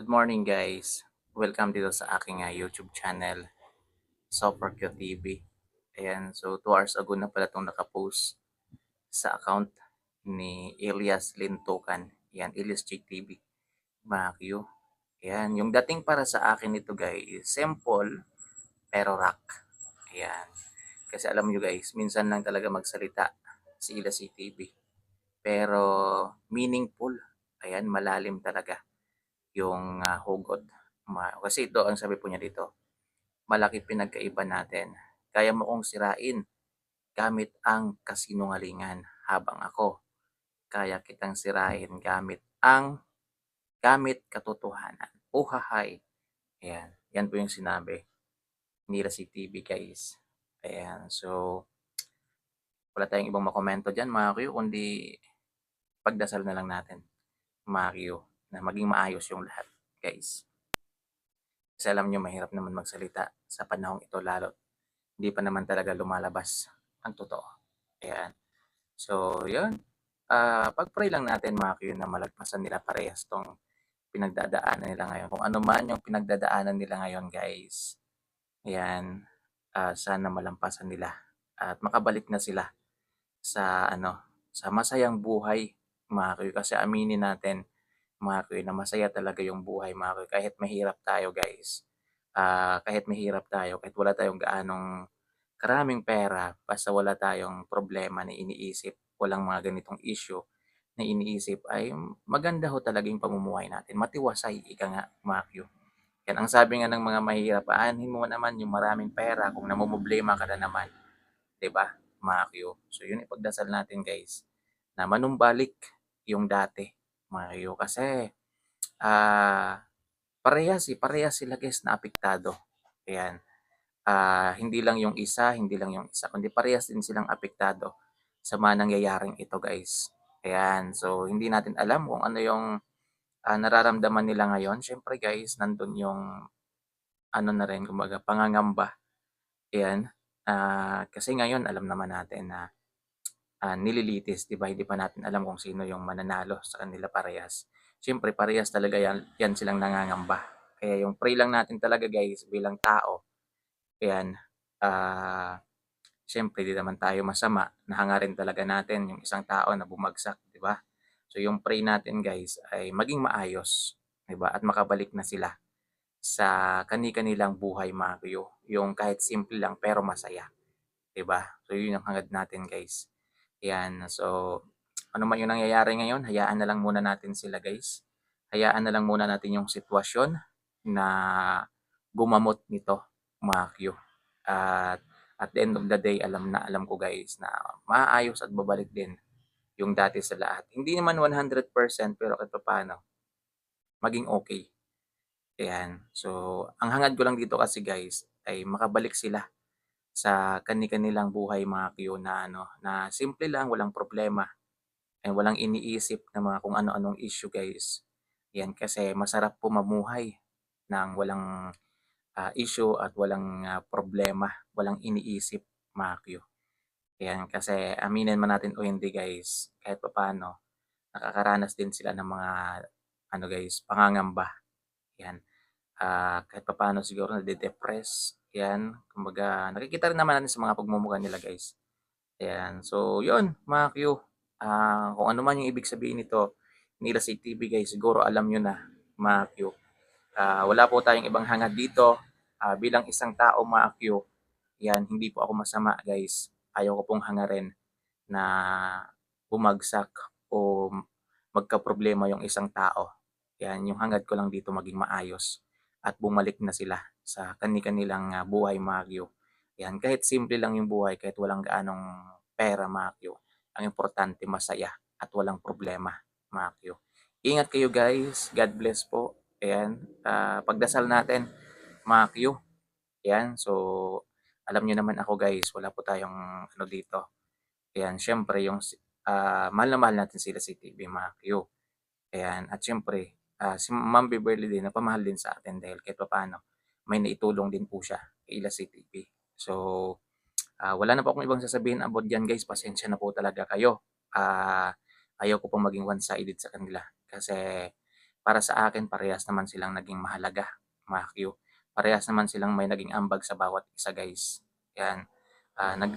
Good morning guys. Welcome dito sa aking ah, YouTube channel, Super Q TV. Ayan, so 2 hours ago na pala itong nakapost sa account ni Elias Lintukan. Ayan, Elias JTV. Mga Q. Ayan, yung dating para sa akin ito guys, simple pero rock. Ayan. Kasi alam nyo guys, minsan lang talaga magsalita si Elias JTV. Pero meaningful. Ayan, malalim talaga yung ah, hugot. Ma- kasi ito ang sabi po niya dito, malaki pinagkaiba natin. Kaya mo kong sirain gamit ang kasinungalingan habang ako. Kaya kitang sirain gamit ang gamit katotohanan. Uhahay. Ayan. Yan po yung sinabi ni si TV guys. Ayan. So, wala tayong ibang makomento dyan mga Q, kundi pagdasal na lang natin mga Q, na maging maayos yung lahat guys. Kasi alam nyo, mahirap naman magsalita sa panahong ito lalo. Hindi pa naman talaga lumalabas ang totoo. Ayan. So, yun. Ah, pag-pray lang natin mga Q na malagpasan nila parehas tong pinagdadaanan nila ngayon. Kung ano man yung pinagdadaanan nila ngayon guys. Ayan. Ah, sana malampasan nila at makabalik na sila sa ano sa masayang buhay mga Q. Kasi aminin natin mga Q, na masaya talaga yung buhay mga Q. Kahit mahirap tayo guys. Ah, kahit mahirap tayo, kahit wala tayong gaanong karaming pera, basta wala tayong problema na iniisip, walang mga ganitong issue na iniisip, ay maganda ho talaga yung pamumuhay natin. Matiwasay, ika nga mga. Yan ang sabi nga ng mga mahirap, aanhin mo naman yung maraming pera kung namumblema ka na naman. ba mga Q? So yun ipagdasal natin guys, na manumbalik yung dati Q. Kasi ah parehas eh, parehas sila guys na apektado. Ayan. Ah, hindi lang yung isa, hindi lang yung isa, kundi parehas din silang apektado sa mga nangyayaring ito guys. Ayan. So hindi natin alam kung ano yung ah, nararamdaman nila ngayon. Siyempre guys, nandun yung ano na rin, kumbaga, pangangamba. Ayan. Ah, kasi ngayon, alam naman natin na ah, nililitis, di ba? Hindi pa natin alam kung sino yung mananalo sa kanila parehas. Siyempre, parehas talaga yan, yan silang nangangamba. Kaya yung pray lang natin talaga guys, bilang tao, ayan, ah, siyempre, di naman tayo masama. Nahangarin talaga natin yung isang tao na bumagsak, di ba? So, yung pray natin guys ay maging maayos, di ba? At makabalik na sila sa kani-kanilang buhay mga kuyo. Yung kahit simple lang pero masaya. 'Di ba? So yun ang hangad natin guys. Yan. So ano man yung nangyayari ngayon, hayaan na lang muna natin sila guys. Hayaan na lang muna natin yung sitwasyon na gumamot nito mga Q. At at the end of the day, alam na alam ko guys na maayos at babalik din yung dati sa lahat. Hindi naman 100% pero kahit paano maging okay. Ayan. So, ang hangad ko lang dito kasi guys ay makabalik sila sa kani-kanilang buhay mga Q na ano, na simple lang, walang problema. And walang iniisip na mga kung ano-anong issue guys. Yan kasi masarap po mamuhay ng walang ah, issue at walang ah, problema, walang iniisip mga Q. Ayan, kasi aminin man natin o hindi guys, kahit papaano, nakakaranas din sila ng mga ano guys, pangangamba. Yan ah, kahit papaano siguro nade-depress. Yan, kumbaga nakikita rin naman natin sa mga pagmumukha nila guys. Ayan, so yun mga Q. Ah, kung ano man yung ibig sabihin nito, nila sa TV guys, siguro alam nyo na mga Q. Ah, wala po tayong ibang hangad dito. Ah, bilang isang tao mga Q, yan, hindi po ako masama guys. Ayaw ko pong hangarin na bumagsak o magka-problema yung isang tao. Yan, yung hangad ko lang dito maging maayos at bumalik na sila sa kani-kanilang ah, buhay Magyo. Yan, kahit simple lang yung buhay, kahit walang gaanong pera Magyo, ang importante masaya at walang problema Magyo. Ingat kayo guys, God bless po. Ayan, ah, pagdasal natin Magyo. Ayan, so alam niyo naman ako guys, wala po tayong ano dito. Ayan, syempre yung ah, mahal na mahal natin sila si TV Magyo. Ayan, at syempre, ah, si Ma'am Beverly din, napamahal din sa atin dahil kahit paano, may naitulong din po siya kay Ila CTV. So, ah, wala na po akong ibang sasabihin about dyan guys, pasensya na po talaga kayo. Ah, ayaw ko pong maging one-sided sa kanila kasi para sa akin parehas naman silang naging mahalaga, mga Q. Parehas naman silang may naging ambag sa bawat isa guys. Yan. Ah, nag